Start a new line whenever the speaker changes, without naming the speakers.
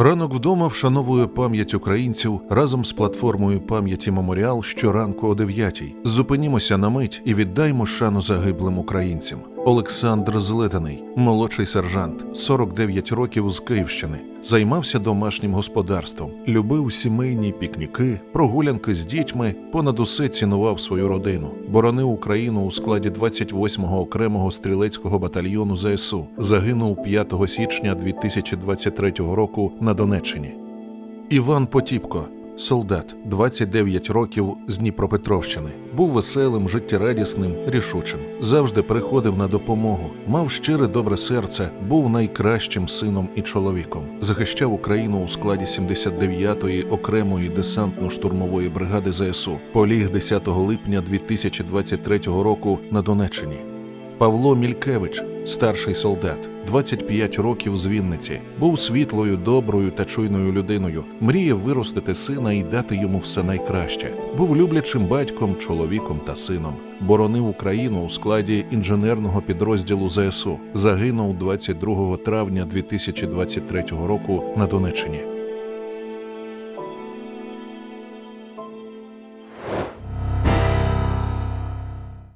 Ранок вдома вшановує пам'ять українців разом з платформою пам'яті Меморіал щоранку о 9 Зупинімося на мить і віддаймо шану загиблим українцям. Олександр Злетаний, молодший сержант, 49 років з Київщини, займався домашнім господарством, любив сімейні пікніки, прогулянки з дітьми, понад усе цінував свою родину, боронив Україну у складі 28-го окремого стрілецького батальйону ЗСУ. Загинув 5 січня 2023 року на Донеччині. Іван Потіпко, солдат, 29 років з Дніпропетровщини, був веселим, життєрадісним, рішучим, завжди приходив на допомогу, мав щире добре серце, був найкращим сином і чоловіком, захищав Україну у складі 79-ї окремої десантно-штурмової бригади ЗСУ, поліг 10 липня 2023 року на Донеччині. Павло Мількевич, старший солдат, 25 років з Вінниці, був світлою, доброю та чуйною людиною, мріяв виростити сина і дати йому все найкраще. Був люблячим батьком, чоловіком та сином. Боронив Україну у складі інженерного підрозділу ЗСУ. Загинув 22 травня 2023 року на Донеччині.